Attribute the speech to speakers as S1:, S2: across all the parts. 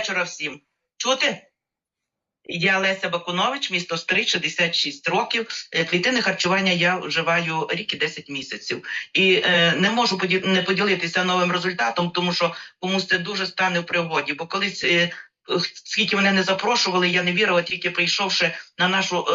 S1: вечора всім. Чути? Я Леся Бакунович, місто Стрий, 66 років. Е, Клітини харчування я вживаю рік і 10 місяців. І е, не можу поді- не поділитися новим результатом, тому що комусь це дуже стане в пригоді. Бо колись, е, скільки мене не запрошували, я не вірила, тільки прийшовши на нашу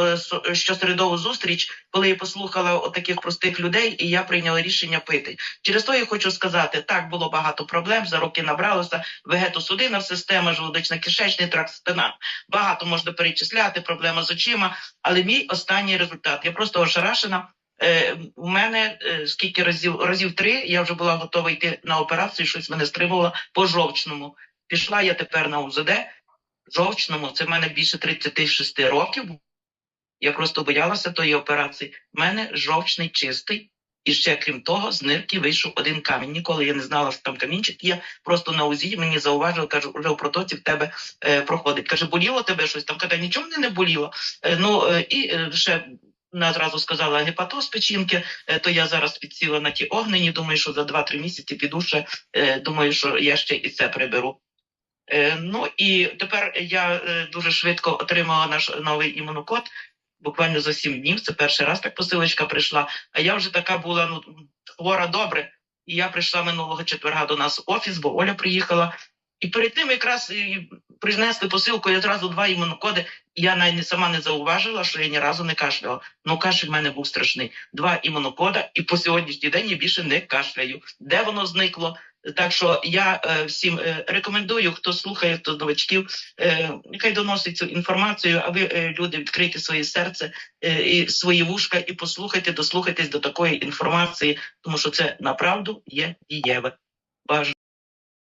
S1: е, щосередову зустріч, коли я послухала таких простих людей, і я прийняла рішення пити. Через то я хочу сказати, так було багато проблем. За роки набралося вегетосудинна система, желудочно-кишечний тракт, спина. Багато можна перечисляти, проблема з очима. Але мій останній результат. Я просто ошарашена. Е, у мене е, скільки разів разів три я вже була готова йти на операцію. Щось мене стримувало по жовчному. Пішла я тепер на УЗД. Жовчному це в мене більше 36 років. Я просто боялася тої операції. У мене жовчний чистий. І ще крім того, з нирки вийшов один камінь. Ніколи я не знала, що там камінчик є. Просто на УЗІ мені зауважили, кажу, вже в протоці в тебе е, проходить. Каже, боліло тебе щось там? Каже, нічого мене не боліло. Е, ну е, і е, ще вона зразу сказала гепатоз печінки, е, то я зараз підсіла на ті огнені. Думаю, що за 2-3 місяці піду ще. Е, думаю, що я ще і це приберу. Е, ну і тепер я е, дуже швидко отримала наш новий імунокод. Буквально за сім днів. Це перший раз так посилочка прийшла. А я вже така була ну хвора добре. І я прийшла минулого четверга до нас в офіс, бо Оля приїхала. І перед тим якраз і принесли посилку і одразу два імунокоди. Я навіть сама не зауважила, що я ні разу не кашляла. Ну кашель в мене був страшний. Два імунокода, і по сьогоднішній день я більше не кашляю. Де воно зникло? Так що я е, всім е, рекомендую, хто слухає, хто з новачків, е, нехай доносить цю інформацію, а ви, люди, відкрийте своє серце і свої вушка і послухайте, дослухайтесь до такої інформації, тому що це направду є дієве. Бажано.